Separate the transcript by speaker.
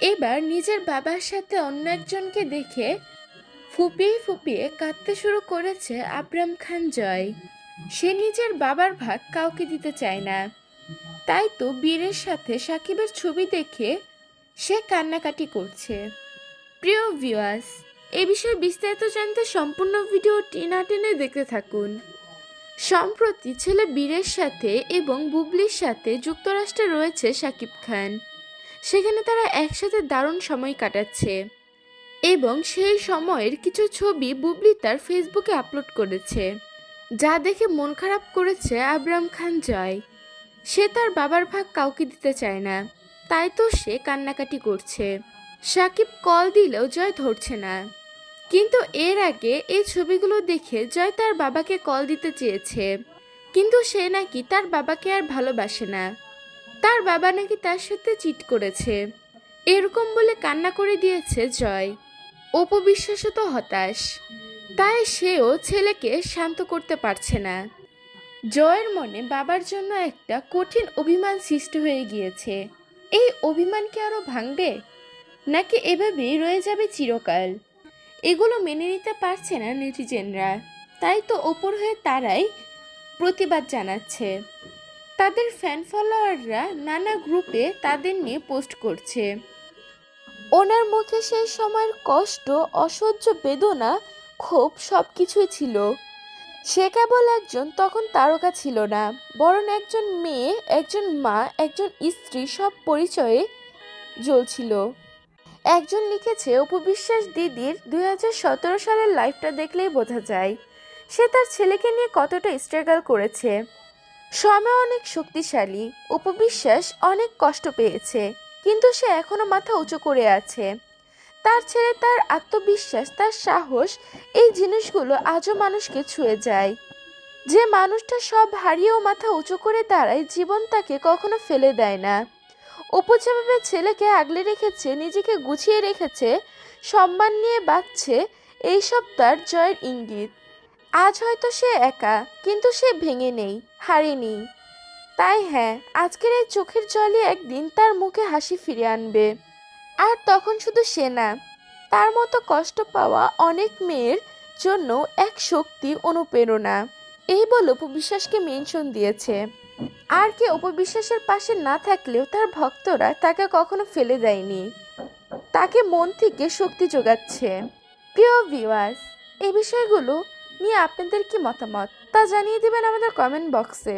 Speaker 1: এবার নিজের বাবার সাথে অন্য একজনকে দেখে ফুপিয়ে ফুপিয়ে কাঁদতে শুরু করেছে আবরাম খান জয়। সে নিজের বাবার ভাগ কাউকে দিতে চায় না। তাই তো বীরের সাথে সাকিবের ছবি দেখে সে কান্নাকাটি করছে। প্রিয় ভিউয়ার্স এ বিষয়ে বিস্তারিত জানতে সম্পূর্ণ ভিডিওটি না টেনে দেখতে থাকুন। সম্প্রতি ছেলে বীরের সাথে এবং বুবলির সাথে যুক্তরাষ্ট্রে রয়েছে শাকিব খান। সেখানে তারা একসাথে দারুণ সময় কাটাচ্ছে। এবং সেই সময়ের কিছু ছবি বুবলি তার ফেসবুকে আপলোড করেছে, যা দেখে মন খারাপ করেছে আবরাম খান জয়। সে তার বাবার ভাগ কাউকে দিতে চায় না, তাই তো সে কান্নাকাটি করছে। সাকিব কল দিলেও জয় ধরছে না। কিন্তু এর আগে এই ছবিগুলো দেখে জয় তার বাবাকে কল দিতে চেয়েছে, কিন্তু সে নাকি তার বাবাকে আর ভালোবাসে না। তার বাবা নাকি তার সাথে চিট করেছে। এরকম বলে কান্না করে দিয়েছে জয়। অপবিশ্বাসও তো হতাশ। তাই সেও ছেলেকে শান্ত করতে পারছে না। জয়ের মনে বাবার জন্য একটা কঠিন অভিমান সৃষ্টি হয়ে গিয়েছে। এই অভিমান কি আরও ভাঙবে? নাকি এভাবেই রয়ে যাবে চিরকাল? এগুলো মেনে নিতে পারছে না নেটিজেনরা। তাই তো ওপর হয়ে তারাই প্রতিবাদ জানাচ্ছে। তাদের ফ্যান ফলোয়াররা নানা গ্রুপে তাদের নিয়ে পোস্ট করছে। ওনার মুখে সেই সময়ের কষ্ট, অসহ্য বেদনা ক্ষোভ সব কিছুই ছিল। সে কেবল একজন, তখন তারকা ছিল না, বরং একজন মেয়ে, একজন মা, একজন স্ত্রী সব পরিচয়ে জ্বলছিল। একজন লিখেছে উপবিশ্বাস দিদির দুই হাজার সতেরো সালের লাইফটা দেখলেই বোঝা যায়। সে তার ছেলেকে নিয়ে কতটা স্ট্রাগল করেছে। সময় অনেক শক্তিশালী উপবিশ্বাস অনেক কষ্ট পেয়েছে, কিন্তু সে এখনও মাথা উঁচু করে আছে। তার ছেলে তার আত্মবিশ্বাস, তার সাহস, এই জিনিসগুলো আজও মানুষকে ছুঁয়ে যায়। যে মানুষটা সব হারিয়েও মাথা উঁচু করে দাঁড়ায়, জীবন তাকে কখনো ফেলে দেয় না। যেভাবে ছেলেকে আগলে রেখেছে, নিজেকে গুছিয়ে রেখেছে, সম্মান নিয়ে বাঁচছে, এইসব তার জয়ের ইঙ্গিত। আজ হয়তো সে একা, কিন্তু সে ভেঙে নেই হারেনি তাই হ্যাঁ আজকের এই চোখের জলই একদিন তার মুখে হাসি ফিরে আনবে। আর তখন শুধু সে না, তার মতো কষ্ট পাওয়া অনেক মেয়ের জন্য এক শক্তি, অনুপ্রেরণা। এই বলে উপবিশ্বাসকে মেনশন দিয়েছে। আর কে উপবিশ্বাসের পাশে না থাকলেও তার ভক্তরা তাকে কখনো ফেলে দেয়নি। তাকে মন থেকে শক্তি যোগাচ্ছে। প্রিয় ভিউয়ার্স এই বিষয়গুলো নিয়ে আপনাদের কি মতামত? তা জানিয়ে দেবেন আমাদের কমেন্ট বক্সে